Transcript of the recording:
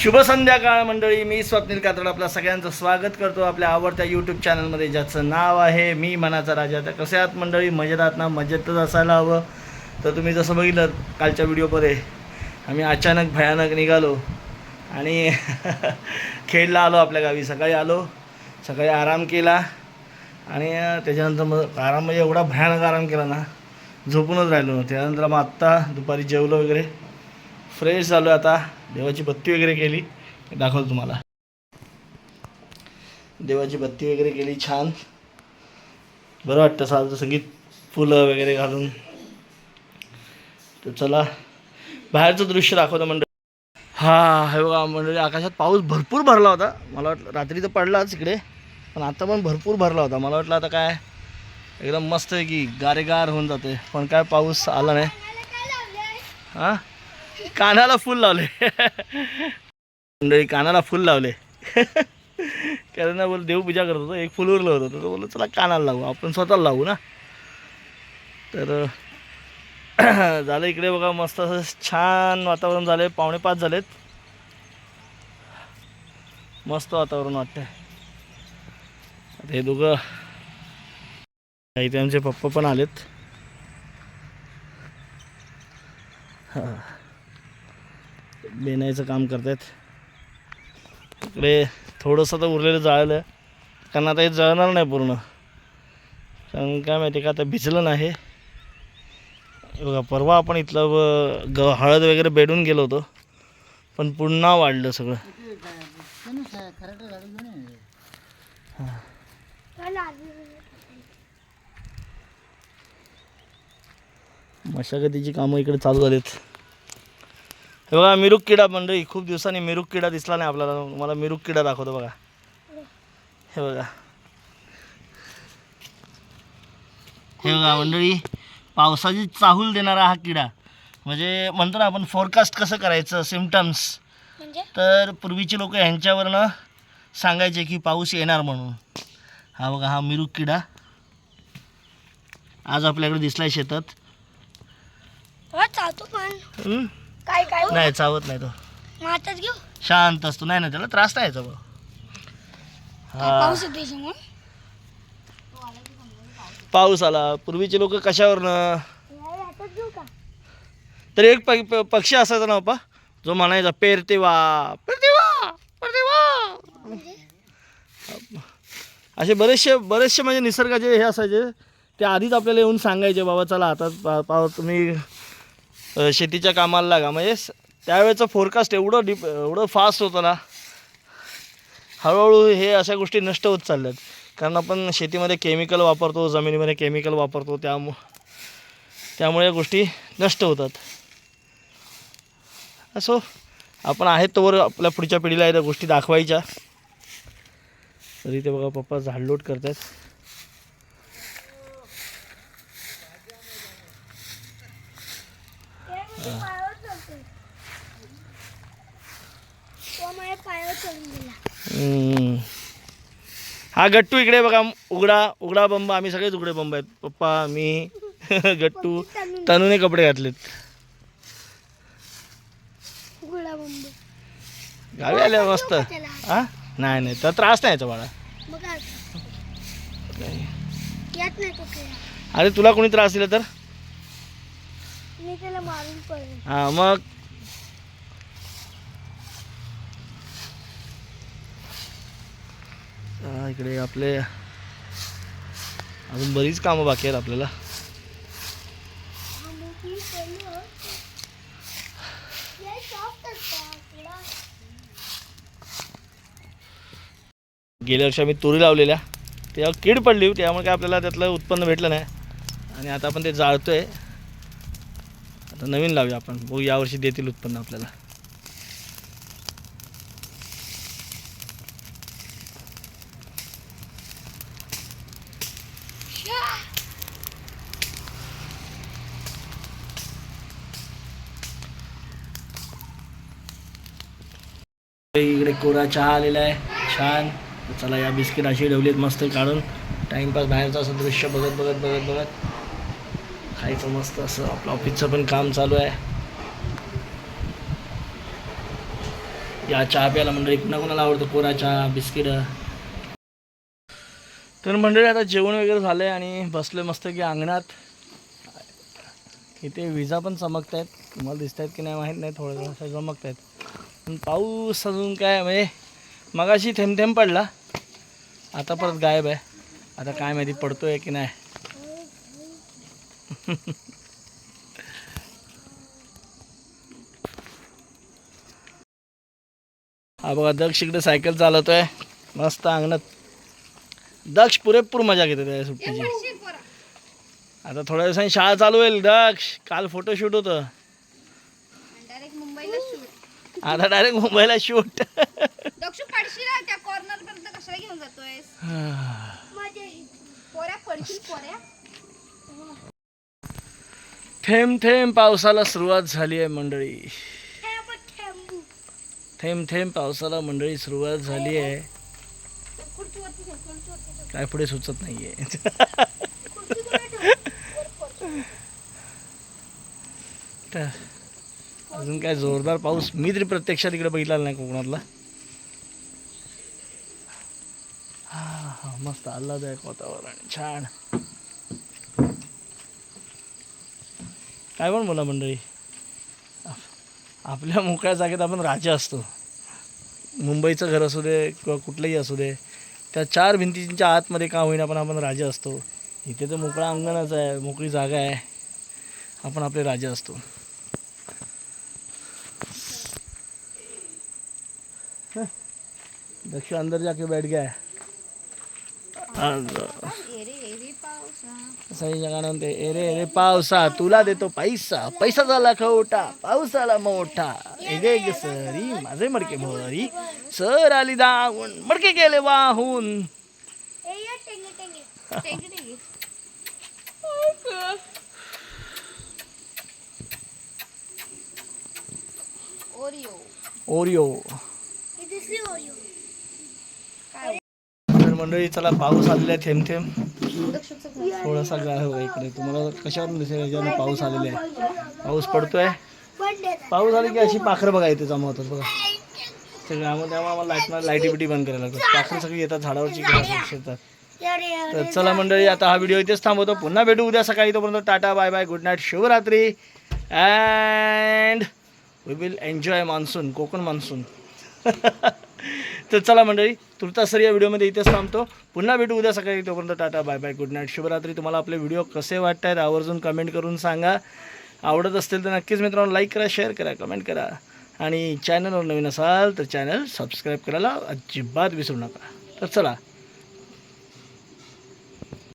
शुभ संध्याकाळ मंडळी मी स्वप्नील कातड आपल्या सगळ्यांचं स्वागत करतो आपल्या आवडत्या यूट्यूब चॅनलमध्ये ज्याचं नाव आहे मी मनाचा राजा. तर कसे आहात मंडळी? मजेत आहात ना? मजेतच असायला हवं. तर तुम्ही जसं बघितलं कालच्या व्हिडिओमध्ये आम्ही अचानक भयानक निघालो आणि खेडला आलो आपल्या गावी. सकाळी आलो सकाळी आराम केला आणि त्याच्यानंतर मग आराम म्हणजे एवढा भयानक आराम केला ना झोपूनच राहिलो. त्यानंतर मग आत्ता दुपारी जेवलो वगैरे. फ्रेश झालो आता. देवाची बत्ती वगैरे केली. दाखवतो तुम्हाला. देवाची बत्ती वगैरे केली छान. बरं वाटतं साधं संगीत फुलं वगैरे घालून. तर चला बाहेरचं दृश्य दाखवतो मंडळी. हा हे बघा मंडळी आकाशात पाऊस भरपूर भरला होता. मला वाटलं रात्री तर पडलाच इकडे. पण आता पण भरपूर भरला होता. मला वाटलं आता काय एकदम मस्त आहे की गारेगार होऊन जाते पण काय पाऊस आला नाही. हां? कानाला फुल लावले. मंडळी कानाला फुल लावले. कारण ना बोल देवपूजा करत होतो एक फुल उरलं होतं. तर बोललो चला कानाला लावू आपण स्वतःला लावू ना. तर झालं इकडे बघा मस्त असं छान वातावरण झालं आहे पावणे पाच झालेत. मस्त वातावरण वाटतंय. आता हे दोघं इथे आमचे पप्पा पण आलेत. बेनायचं काम करतायत. इकडे थोडंसं तर उरलेलं जाळलं आहे. कारण आता हे जळणार नाही पूर्ण. कारण काय माहिती का आता भिजलं नाही. बघा परवा आपण इथलं ग हळद वगैरे बेडून गेलो होतो. पण पुन्हा वाढलं सगळं. मशागतीची कामं इकडे चालू झालीत. हे बघा मिरुक किडा मंडळी खूप दिवसांनी मिरुक किडा दिसला नाही आपल्याला. मला मिरुक किडा दाखवतो बघा. हे बघा. हे बघा मंडळी पावसाची चाहूल देणारा हा किडा. म्हणजे म्हणतो ना आपण फोरकास्ट कसं करायचं सिमटम्स म्हणजे? तर पूर्वीचे लोक ह्यांच्यावरनं सांगायचे की पाऊस येणार म्हणून. हा बघा हा मिरुक किडा आज आपल्याकडे दिसलाय शेतात? काय काय? नाही चावत नाही तो. माताच घेऊ? शांत असतो. नाही ना त्याला त्रास नाही याचा भाऊ हा. पाऊस येते समोर. पाऊस आला. पूर्वीचे लोक कशावरनं? हातात घेऊ का? तर एक प- प- पक्षी असायचा ना बाप्पा जो म्हणायचा पेरते वा पेरते वा पेरते वा असे बरेचसे बरेचसे म्हणजे निसर्गाचे हे असायचे. ते आधीच आपल्याला येऊन सांगायचे बाबा चला आता पा पाव तुम्ही शेतीच्या कामाला लागा. म्हणजे त्यावेळेचं फोरकास्ट एवढं डिप एवढं फास्ट होतं ना. हळूहळू हे अशा गोष्टी नष्ट होत चालल्यात. कारण आपण शेतीमध्ये केमिकल वापरतो जमिनीमध्ये केमिकल वापरतो त्यामु त्यामुळे या गोष्टी नष्ट होतात. असो आपण आहेत तोवर आपल्या पुढच्या पिढीला या गोष्टी दाखवायच्या. तरी ते बघा पप्पा झाडलोट करतात हा गट्टू इकडे बघा उघडा उघडा बंब. आम्ही सगळेच उघडे बंब आहेत. पप्पा मी गट्टू तनूने कपडे घातलेत. गावी आल्या मस्त. हा? नाही नाही. तर त्रास नाही याचा बाळा. अरे तुला कोणी त्रास दिला तर? हा मग हा, इकडे आपले अजून बरीच कामं बाकी आहेत आपल्याला. गेल्या वर्षी आम्ही तुरी लावलेल्या. तेव्हा कीड पडली त्यामुळे काय आपल्याला त्यातलं उत्पन्न भेटलं नाही. आणि आता आपण ते जाळतोय. आता नवीन लावूया आपण. बघू यावर्षी देतील उत्पन्न आपल्याला. इकडे कोरा चहा आलेला आहे. छान. चला या बिस्किट अशी ठेवलीत मस्त काढून. टाइमपास बाहेरचं असं दृश्य बघत बघत बघत बघत. खायचं मस्त असं. आपलं ऑफिसचं पण काम चालू आहे. या चहा प्यायला मंडळी कुणा कुणाला आवडतं कोरा चहा बिस्किट? तर मंडळी आता जेवण वगैरे झालं आहे आणि बसलोय मस्त की अंगणात. इथे विजा पण चमकत आहेत तुम्हाला दिसत आहेत की नाही माहीत नाही थोडं थोडंसं चमकत आहेत पाऊस अजून काय म्हणजे मगाशी थेंब थेंब पडला. आता परत गायब आहे. आता काय माहिती पडतोय की नाही. हा बघा दक्ष इकडे सायकल चालवतोय. मस्त अंगणात. दक्ष पुरेपूर मजा घेतो त्या सुट्टीची. आता थोड्या दिवसांनी शाळा चालू होईल दक्ष. काल फोटोशूट होतं. आता डायरेक्ट मुंबईला शूट दक्षू पडशील त्या कॉर्नर पर्यंत कशाला घेऊन जातोय माझ्या पोऱ्या पडशील पोऱ्या. थेंब थेंब पावसाला सुरुवात झाली आहे मंडळी. थेंब थेंबू. पावसाला मंडळी सुरुवात झाली आहे. खुर्चीवरती ठेव, खुर्चीवरती ठेव. काय पुढे सुचत नाहीये? तर अजून काय जोरदार पाऊस. मी तरी प्रत्यक्षात इकडे बघितला नाही कोकणातला. हा हा मस्त आल्हाददायक वातावरण. छान. काय पण बोला मंडळी. आपल्या मोकळ्या जागेत आपण राजा असतो. मुंबईचं घर असू दे किंवा कुठलंही असू दे त्या चार भिंतींच्या आतमध्ये का होईना पण आपण राजा असतो. इथे तर मोकळा अंगणच आहे मोकळी जागा आहे. आपण आपले राजा असतो. दक्षु अंदर जाके बैठ गया है। सही जगा म्हणते एरे एरे पावसा तुला देतो पैसा पैसा झाला खवटा पाऊस आला मोठा। एग एग सरी माझे मडके भरी सर आली दाहून मडके गेले वाहून। ए, ये तर मंडळी चला पाऊस आलेला आहे थेंब थेंब थोडासा गाळ हो इकडे. तुम्हाला कशावरून दिसेल? याच्यानं पाऊस आलेला आहे. पाऊस पडतोय? पाऊस आली की अशी पाखरं बघा इथे जमा होतात बघा. सगळं त्यामुळे त्यामुळे आम्हाला लाइट लाईटी बिटी बंद करायला लागतात. पाखरं सगळी येतात झाडावरची येतात. तर चला मंडळी आता हा व्हिडिओ इथेच थांबवतो. पुन्हा भेटू उद्या सकाळी. तोपर्यंत tata bye bye. Good night. Shivaratri and we will enjoy monsoon Konkan monsoon. तर चला मंडळी तुर्तासरी या व्हिडिओमध्ये इथेच थांबतो. पुन्हा भेटू उद्या सकाळी. तोपर्यंत tata bye bye good night Shivaratri तुम्हाला आपले व्हिडिओ कसे वाटत आहेत आवर्जून कमेंट करून सांगा. आवडत असतील तर नक्कीच मित्रांनो लाईक करा शेअर करा कमेंट करा. आणि चॅनलवर नवीन असाल तर चॅनल सबस्क्राईब करायला अजिबात विसरू नका. तर चला